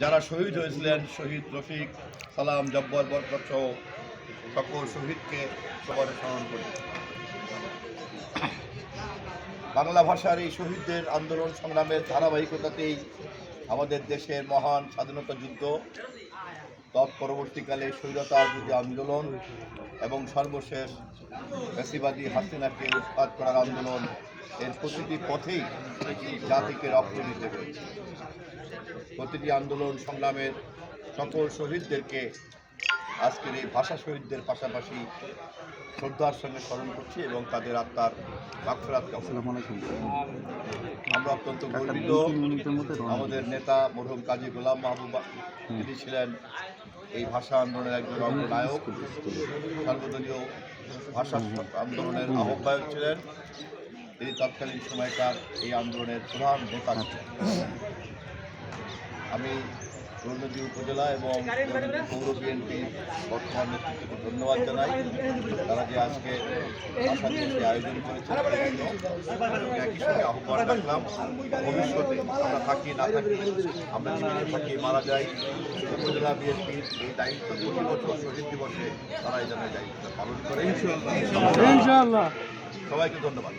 যারা শহীদ হয়েছিলেন, শহীদ রফিক, সালাম, জব্বর, বরকত সহ সকল শহীদকে সবার স্মরণ করি। বাংলা ভাষার এই শহীদদের আন্দোলন সংগ্রামের ধারাবাহিকতাতেই আমাদের দেশের মহান স্বাধীনতা যুদ্ধ, তৎপরবর্তীকালে স্বৈরতার বিরুদ্ধে আন্দোলন এবং সর্বশেষ ফ্যাসিবাদী হাসিনাকে উৎখাত করার আন্দোলন এর প্রতিটি পথেই জাতিকে রক্ত দিতে হয়েছে। প্রতিটি আন্দোলন সংগ্রামের সকল শহীদদেরকে আজকের এই ভাষা শহীদদের পাশাপাশি শ্রদ্ধার সঙ্গে স্মরণ করছি এবং তাদের আত্মার মাগফিরাত কামনা আমরা অত্যন্ত গর্বিত। আমাদের নেতা মরহুম কাজী গোলাম মাহবুবা তিনি ছিলেন এই ভাষা আন্দোলনের একজন অগ্রনায়ক। সর্বদলীয় ভাষা আন্দোলনের আহ্বায়ক ছিলেন। তিনি তৎকালীন সময়কার এই আন্দোলনের প্রধান নেতা ছিলেন। আমি নদী উপজেলা এবং পৌর বিএনপির বর্তমান নেতৃত্বকে ধন্যবাদ জানাই। তারা যে আজকে আয়োজন করেছে একই সঙ্গে আহ্বান রাখলাম। ভবিষ্যতে আমরা থাকি না থাকি আমরা জীবনে থাকি মারা যাই উপজেলা বিএনপির এই দায়িত্ব প্রতি বছর শহীদ দিবসে তারা এই জন্য দায়িত্ব পালন করে। সবাইকে ধন্যবাদ।